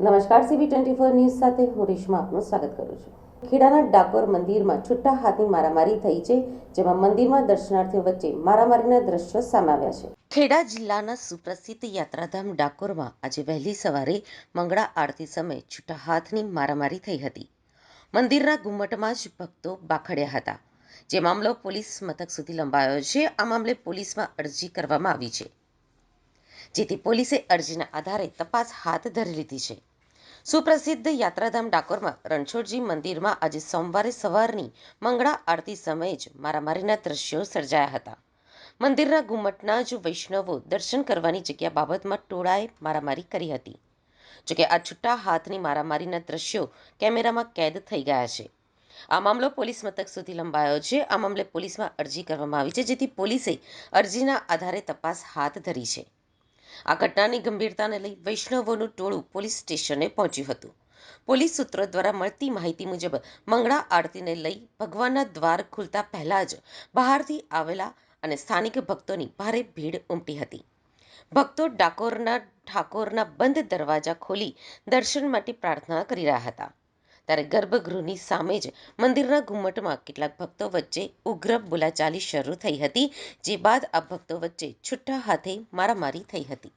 નમસ્કાર, CB twenty four news સાથે હું રેશમા આપનું સ્વાગત કરું છું. ખેડાના ડાકોર મંદિરમાં છૂટા હાથની મારામારી થઈ છે, જેમાં મંદિરમાં દર્શનાર્થીઓ વચ્ચે મારામારીના દ્રશ્યો સામે આવ્યા છે. ખેડા જિલ્લાના સુપ્રસિદ્ધ યાત્રાધામ ડાકોરમાં આજે વહેલી સવારે મંગળા આરતી સમયે છૂટા હાથની મારામારી થઈ હતી. મંદિરના ઘુમ્મટમાં જ ભક્તો બાખડ્યા હતા. જે મામલો પોલીસ મથક સુધી લંબાયો છે, આ મામલે પોલીસમાં અરજી કરવામાં આવી છે. જેથી પોલીસે અરજીના આધારે તપાસ હાથ ધરી લીધી છે. સુપ્રસિદ્ધ યાત્રાધામ ડાકોરમાં રણછોડજી મંદિરમાં આજે સોમવારે સવારની મંગળા આરતી સમયે જ મારામારીના દ્રશ્યો સર્જાયા હતા. મંદિરના ઘુમટના જ વૈષ્ણવો દર્શન કરવાની જગ્યા બાબતમાં ટોળાએ મારામારી કરી હતી. જોકે આ છૂટા હાથની મારામારીના દ્રશ્યો કેમેરામાં કેદ થઈ ગયા છે. આ મામલો પોલીસ મથક સુધી લંબાયો છે. આ મામલે પોલીસમાં અરજી કરવામાં આવી છે, જેથી પોલીસે અરજીના આધારે તપાસ હાથ ધરી છે. આ ઘટનાની ગંભીરતાને લઈ વૈષ્ણવોનું ટોળું પોલીસ સ્ટેશને પહોંચ્યું હતું. પોલીસ સૂત્રો દ્વારા મળતી માહિતી મુજબ મંગળા આરતીને લઈ ભગવાનના દ્વાર ખુલતા પહેલા જ બહારથી આવેલા અને સ્થાનિક ભક્તોની ભારે ભીડ ઉમટી હતી. ભક્તો ડાકોરના ઠાકોરના બંધ દરવાજા ખોલી દર્શન માટે પ્રાર્થના કરી રહ્યા હતા. ત્યારે ગર્ભગૃહની સામે જ મંદિરના ઘુમ્મટમાં કેટલાક ભક્તો વચ્ચે ઉગ્ર બોલાચાલી શરૂ થઈ હતી, જે બાદ આ ભક્તો વચ્ચે છુટ્ટા હાથે મારામારી થઈ હતી.